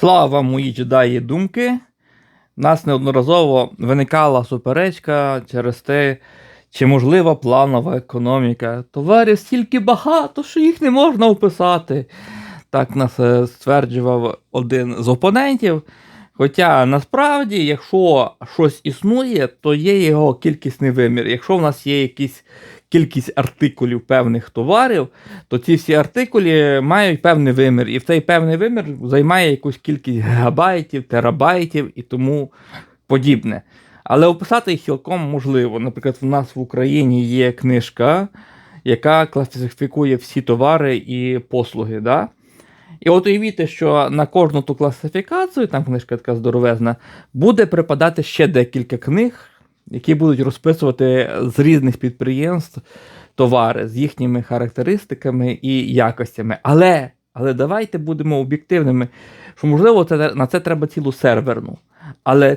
Слава вам, мої джедаї думки. У нас неодноразово виникала суперечка через те, чи можлива планова економіка. Товарів стільки багато, що їх не можна описати. Так нас е, стверджував один з опонентів. Хоча насправді, якщо щось існує, то є його кількісний вимір. Якщо в нас є якісь кількість артикулів певних товарів, то ці всі артикулі мають певний вимір, і в цей певний вимір займає якусь кількість гігабайтів, терабайтів і тому подібне. Але описати їх цілком можливо. Наприклад, в нас в Україні є книжка, яка класифікує всі товари і послуги. Да? І от уявіть, що на кожну ту класифікацію, там книжка така здоровезна, буде припадати ще декілька книг, які будуть розписувати з різних підприємств товари з їхніми характеристиками і якостями. Але, але давайте будемо об'єктивними, що можливо це, на це треба цілу серверну. Але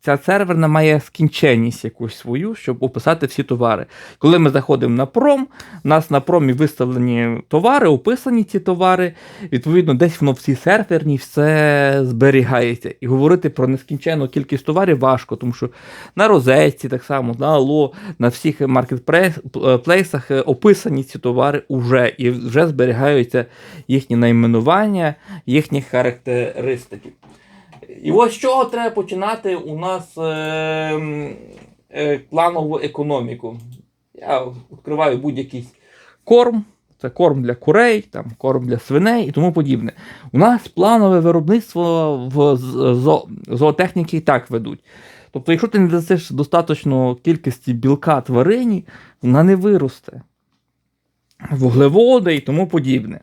ця серверна має скінченність якусь свою, щоб описати всі товари. Коли ми заходимо на пром, у нас на промі виставлені товари, описані ці товари. Відповідно, десь воно в цій серверній все зберігається. І говорити про нескінченну кількість товарів важко, тому що на розетці, так само, на Алло, на всіх маркетплейсах е, описані ці товари вже і вже зберігаються їхні найменування, їхні характеристики. І ось з чого треба починати у нас е, е, планову економіку. Я відкриваю будь-який корм, це корм для курей, там, корм для свиней і тому подібне. У нас планове виробництво в зо, зоотехніки і так ведуть. Тобто, якщо ти не дасиш достатньо кількості білка тварині, вона не виросте. Вуглеводи і тому подібне.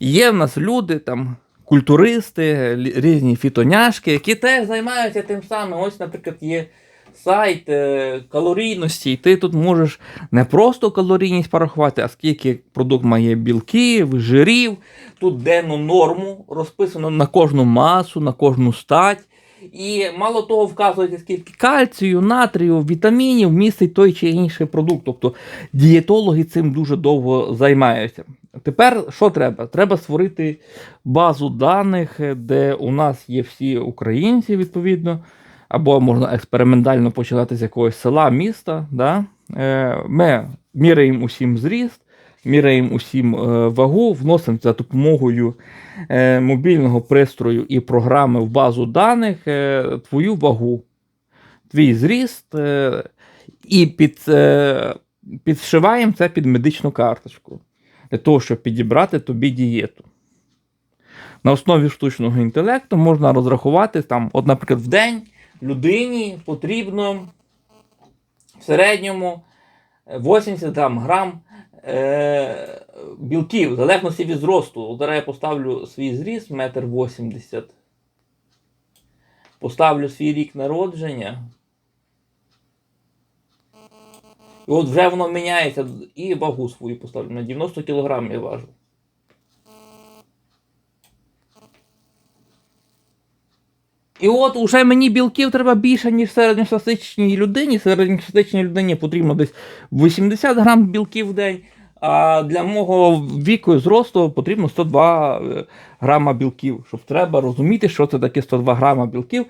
Є в нас люди, там, культуристи, різні фітоняшки, які теж займаються тим самим. Ось, наприклад, є сайт е, калорійності, і ти тут можеш не просто калорійність порахувати, а скільки продукт має білків, жирів. Тут денну норму розписано на кожну масу, на кожну стать. І мало того, вказується, скільки кальцію, натрію, вітамінів містить той чи інший продукт. Тобто дієтологи цим дуже довго займаються. Тепер що треба? Треба створити базу даних, е, де у нас є всі українці, відповідно, або можна експериментально починати з якогось села, міста. Да? Е, Ми міряємо усім зріст, міряємо усім е, вагу, вносимо за допомогою мобільного пристрою і програми в базу даних твою вагу, твій зріст, і під, підшиваємо це під медичну карточку для того, щоб підібрати тобі дієту. На основі штучного інтелекту можна розрахувати, там, от, наприклад, в день людині потрібно в середньому 80 там, грам е, білків, в залежності від зросту. От Зараз я поставлю свій зріст, метр 80. Поставлю свій рік народження. І от вже воно міняється і вагу свою поставлю. На 90 кг я важу. І от уже мені білків треба більше, ніж середньостатичній людині. Середньостатичній людині потрібно десь 80 грам білків в день. А для мого віку і зросту потрібно 102 е, грама білків. Щоб треба розуміти, що це таке 102 грама білків.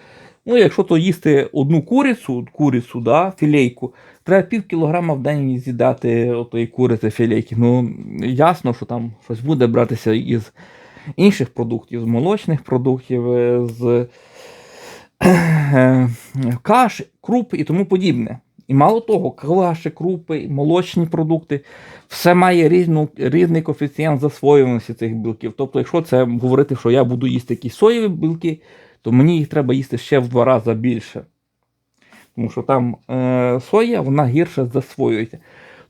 Ну, якщо то їсти одну курицю, курицю, да, філейку, треба пів кілограма в день з'їдати отої куриці філейки. Ну, ясно, що там щось буде братися із інших продуктів, з молочних продуктів, з е, каш, круп і тому подібне. І мало того, каші, крупи, молочні продукти, все має різну, різний коефіцієнт засвоюваності цих білків. Тобто, якщо це говорити, що я буду їсти якісь соєві білки, то мені їх треба їсти ще в два рази більше. Тому що там е, соя вона гірше засвоюється.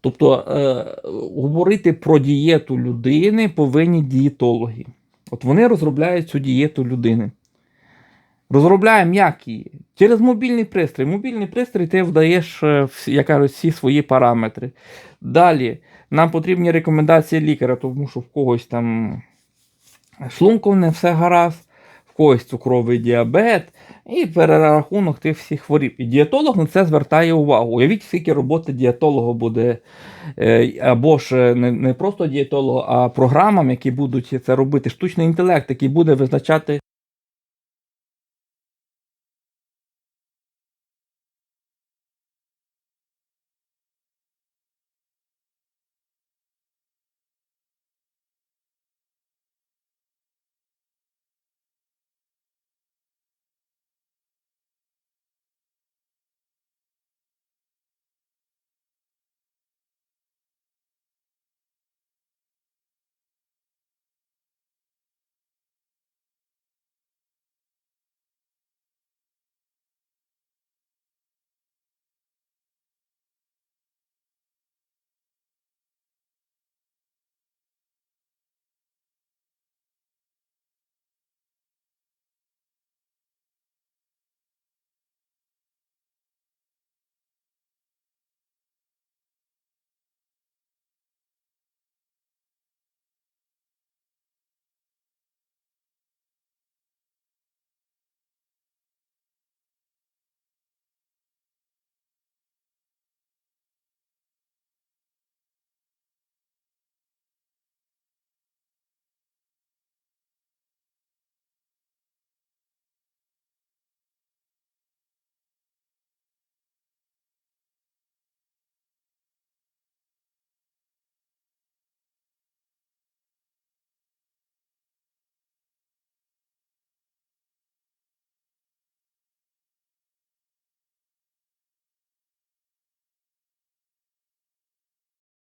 Тобто е, говорити про дієту людини повинні дієтологи. От вони розробляють цю дієту людини. Розробляємо як її? Через мобільний пристрій. Мобільний пристрій ти вдаєш, е, як кажуть, всі свої параметри. Далі нам потрібні рекомендації лікаря, тому що в когось там шлунком не все гаразд, в когось цукровий діабет і перерахунок тих всіх хворіб. І дієтолог на це звертає увагу. Уявіть, скільки роботи дієтолога буде, е, або ж не, не просто дієтолога, а програмам, які будуть це робити, штучний інтелект, який буде визначати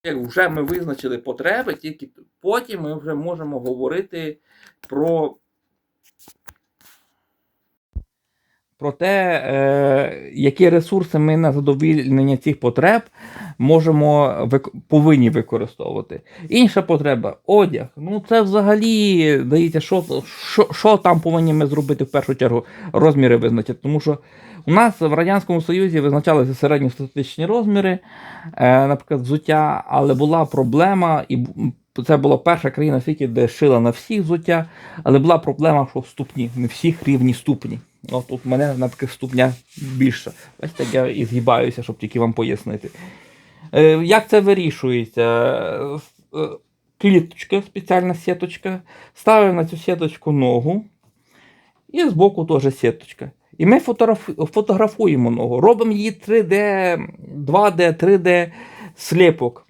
Як вже ми визначили потреби, тільки потім ми вже можемо говорити про, про те, е, які ресурси ми на задовільнення цих потреб можемо повинні використовувати. Інша потреба одяг. Ну це взагалі здається, що, що, що там повинні ми зробити в першу чергу розміри визначити. Тому що у нас в Радянському Союзі визначалися середньостатистичні розміри, е, наприклад, взуття, але була проблема, і це була перша країна в світі, де шила на всіх взуття, але була проблема, що ступні, не всіх рівні ступні. От тут мене, наприклад, ступня більша. Бачите, як я і згибаюся, щоб тільки вам пояснити. Е, Як це вирішується? Е, е, Кліточка, спеціальна сіточка. Ставимо на цю сіточку ногу. І збоку теж сіточка. І ми фотографуємо ногу. Робимо її 3D, 2D, 3D сліпок.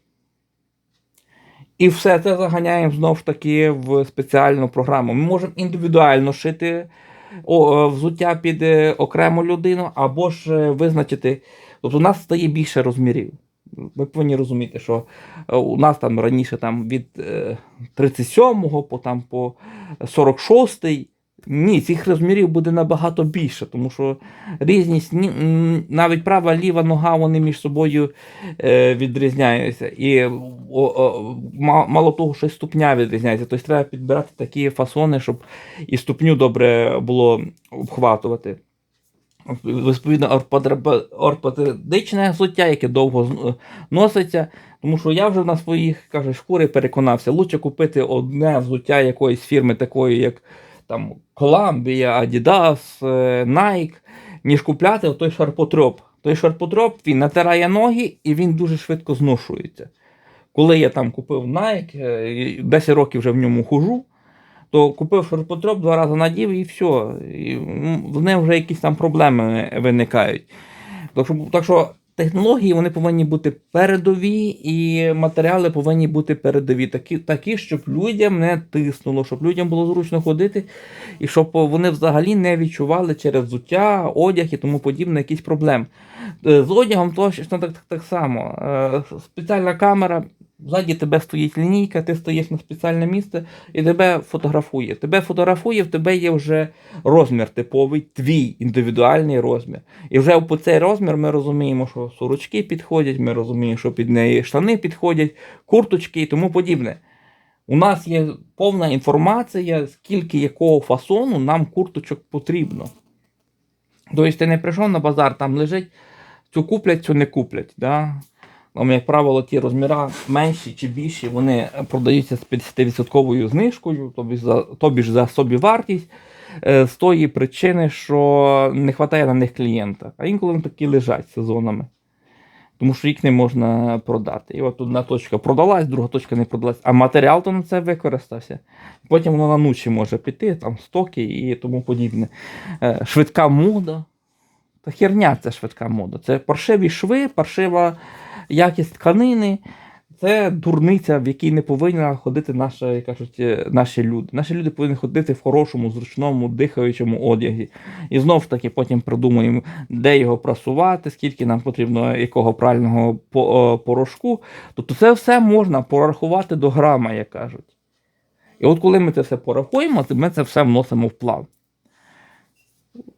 І все це заганяємо знову ж таки в спеціальну програму. Ми можемо індивідуально шити е, взуття під е, окрему людину, або ж е, визначити. Тобто у нас стає більше розмірів. Ви повинні розуміти, що у нас там раніше там від е, 37 по, там, по 46 ні, цих розмірів буде набагато більше, тому що різність, навіть права ліва нога вони між собою е, відрізняються. І мало того, що й ступня відрізняється. Тобто треба підбирати такі фасони, щоб і ступню добре було обхватувати. Відповідно, ортопедичне взуття, яке довго носиться. Тому що я вже на своїх каже, шкури переконався, лучше купити одне взуття якоїсь фірми, такої, як там Columbia, Adidas, е, Nike, ніж купляти той шарпотроп. Той шарпотроп він натирає ноги і він дуже швидко зношується. Коли я там купив Nike, е, 10 років вже в ньому хожу, то купив шарпотроп, два рази надів і все. І в них вже якісь там проблеми виникають. Так що, так що технології вони повинні бути передові, і матеріали повинні бути передові, такі, такі, щоб людям не тиснуло, щоб людям було зручно ходити, і щоб вони взагалі не відчували через взуття, одяг і тому подібне якісь проблем. Е, З одягом точно так, так, так само. Е, Спеціальна камера. Ззаді тебе стоїть лінійка, ти стоїш на спеціальне місце і тебе фотографує. Тебе фотографує, в тебе є вже розмір типовий, твій індивідуальний розмір. І вже по цей розмір ми розуміємо, що сорочки підходять, ми розуміємо, що під неї штани підходять, курточки і тому подібне. У нас є повна інформація, скільки якого фасону нам курточок потрібно. Тобто ти не прийшов на базар, там лежить, цю куплять, цю не куплять. Да? Як правило, ті розміри менші чи більші, вони продаються з 50% знижкою, тобі за, тобі ж за собі вартість, з тої причини, що не вистачає на них клієнта. А інколи вони такі лежать сезонами. Тому що їх не можна продати. І от одна точка продалась, друга точка не продалась, а матеріал то на це використався. Потім воно на ночі може піти, там стоки і тому подібне. Е, Швидка мода. Та херня це швидка мода. Це паршиві шви, паршива якість тканини. Це дурниця, в якій не повинна ходити наша, як кажуть, е, наші люди. Наші люди повинні ходити в хорошому, зручному, дихаючому одязі. І знов ж таки потім придумуємо, де його прасувати, скільки нам потрібно якого прального по- е, порошку. Тобто це все можна порахувати до грама, як кажуть. І от коли ми це все порахуємо, то ми це все вносимо в план.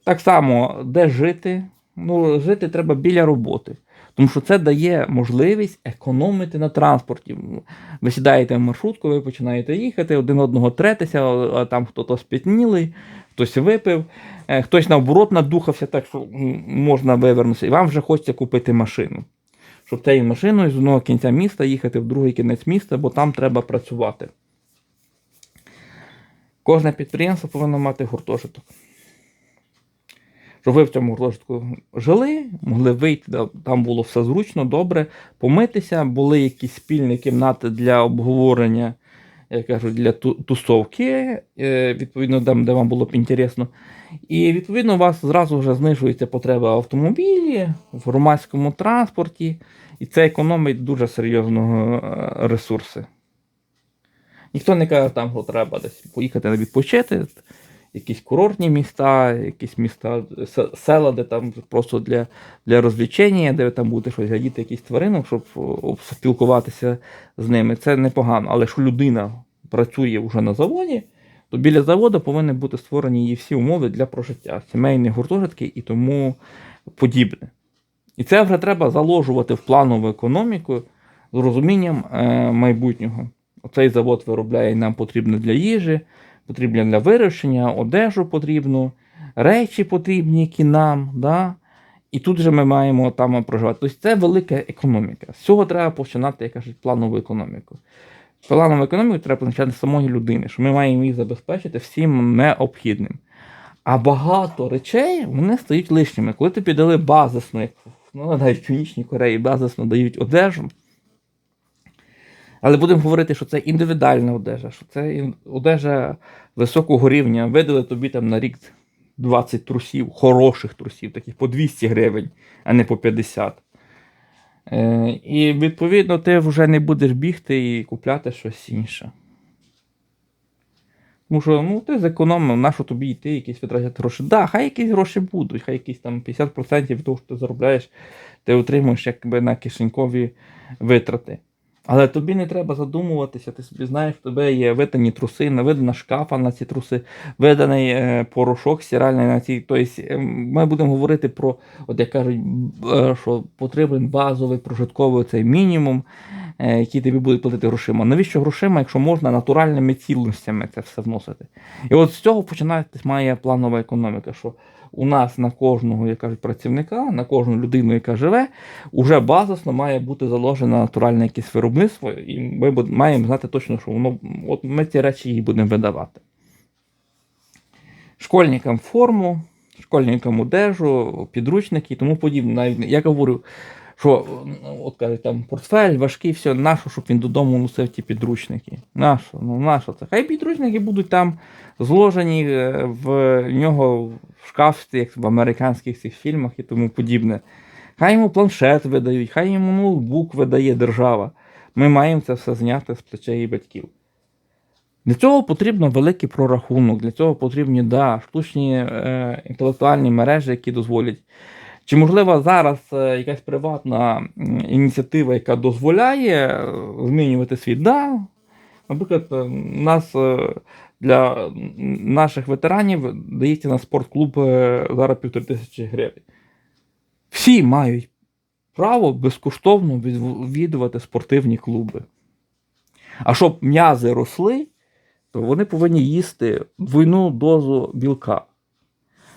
Так само, де жити? Ну, жити треба біля роботи. Тому що це дає можливість економити на транспорті. Ви сідаєте в маршрутку, ви починаєте їхати, один одного третеся, а там хтось спітнілий, хтось випив, е, хтось наоборот надухався, так що можна вивернутися. І вам вже хочеться купити машину. Щоб цією машиною з одного кінця міста їхати в другий кінець міста, бо там треба працювати. Кожне підприємство повинно мати гуртожиток. Щоб ви в цьому гуртожитку жили, могли вийти, там було все зручно, добре, помитися, були якісь спільні кімнати для обговорення, як кажуть, для тусовки, е, відповідно, там, де вам було б інтересно. І відповідно у вас зразу вже знижується потреба в автомобілі, в громадському транспорті, і це економить дуже серйозно е, ресурси. Ніхто не каже, там, що треба десь поїхати відпочити. Якісь курортні міста, якісь міста, села, де там просто для, для розвлечення, де там будете щось гадіти, якісь тваринок, щоб спілкуватися з ними. Це непогано. Але якщо людина працює вже на заводі, то біля заводу повинні бути створені її всі умови для прожиття, сімейні гуртожитки і тому подібне. І це вже треба заложувати в планову економіку з розумінням е, майбутнього. Оцей завод виробляє нам потрібно для їжі, потрібно для вирощення, одежу потрібно, речі потрібні, які нам. Да? І тут же ми маємо там проживати. Тобто це велика економіка. З цього треба починати, як кажуть, планову економіку. Планову економіку треба починати з самої людини, що ми маємо її забезпечити всім необхідним. А багато речей вони стають лишніми. Коли ти піддали базисно, як ну, навіть в Північній Кореї базисно дають одежу. Але будемо говорити, що це індивідуальна одежа, що це одежа високого рівня. Видали тобі там на рік 20 трусів, хороших трусів, таких по 200 гривень, а не по 50. Е, і відповідно ти вже не будеш бігти і купляти щось інше. Тому що ну, ти зекономив, на що тобі йти, якісь витрачати гроші. Так, да, хай якісь гроші будуть, хай якісь там 50% від того, що ти заробляєш, ти отримуєш якби на кишенькові витрати. Але тобі не треба задумуватися, ти собі знаєш, в тебе є видані труси, видана шкафа на ці труси, виданий е, порошок стиральний на ці. Тобто е, ми будемо говорити про, от як кажуть, е, що потрібен базовий прожитковий цей мінімум, який тобі буде платити грошима. Навіщо грошима, якщо можна натуральними цінностями це все вносити? І от з цього починається має планова економіка, що у нас на кожного, як кажуть, працівника, на кожну людину, яка живе, уже базисно має бути заложено натуральне якесь виробництво, і ми маємо знати точно, що воно от ми ці речі їй будемо видавати. Школьникам форму, школьникам одежу, підручники і тому подібне. Навіть я говорю, що от кажуть, там портфель важкий, все, нащо, щоб він додому носив ті підручники? Нащо? Ну нащо це? Хай підручники будуть там зложені е, в нього в шкафці, як в американських цих фільмах і тому подібне. Хай йому планшет видають, хай йому ноутбук видає держава. Ми маємо це все зняти з плечей батьків. Для цього потрібно великий прорахунок, для цього потрібні да, штучні е, інтелектуальні мережі, які дозволять. Чи можливо зараз е, якась приватна ініціатива, яка дозволяє е, змінювати світ? Да. Наприклад, е, у нас для наших ветеранів дається на спортклуб е, зараз півтори тисячі гривень. Всі мають право безкоштовно відвідувати спортивні клуби. А щоб м'язи росли, то вони повинні їсти двойну дозу білка.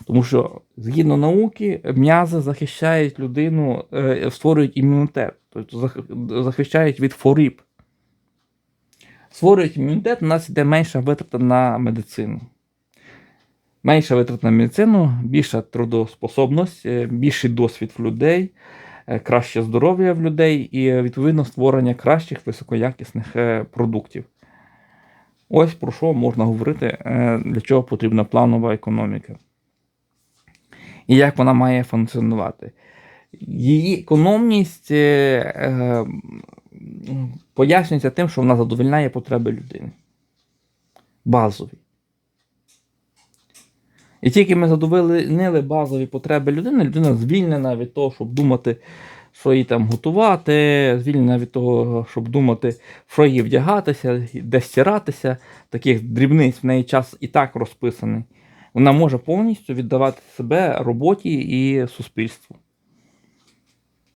Тому що, згідно науки, м'язи захищають людину, е, створюють імунітет, тобто захищають від хворіб. Створюють імунітет, у нас йде менша витрата на медицину. Менша витрата на медицину, більша трудоспособність, е, більший досвід в людей, е, краще здоров'я в людей і, е, відповідно, створення кращих високоякісних продуктів. Ось про що можна говорити, для чого потрібна планова економіка. І як вона має функціонувати. Її економність пояснюється тим, що вона задовольняє потреби людини. Базові. І тільки ми задовольнили базові потреби людини, людина звільнена від того, щоб думати, що їй там готувати, звільнена від того, щоб думати, що їй вдягатися, де стиратися. Таких дрібниць в неї час і так розписаний. Вона може повністю віддавати себе роботі і суспільству.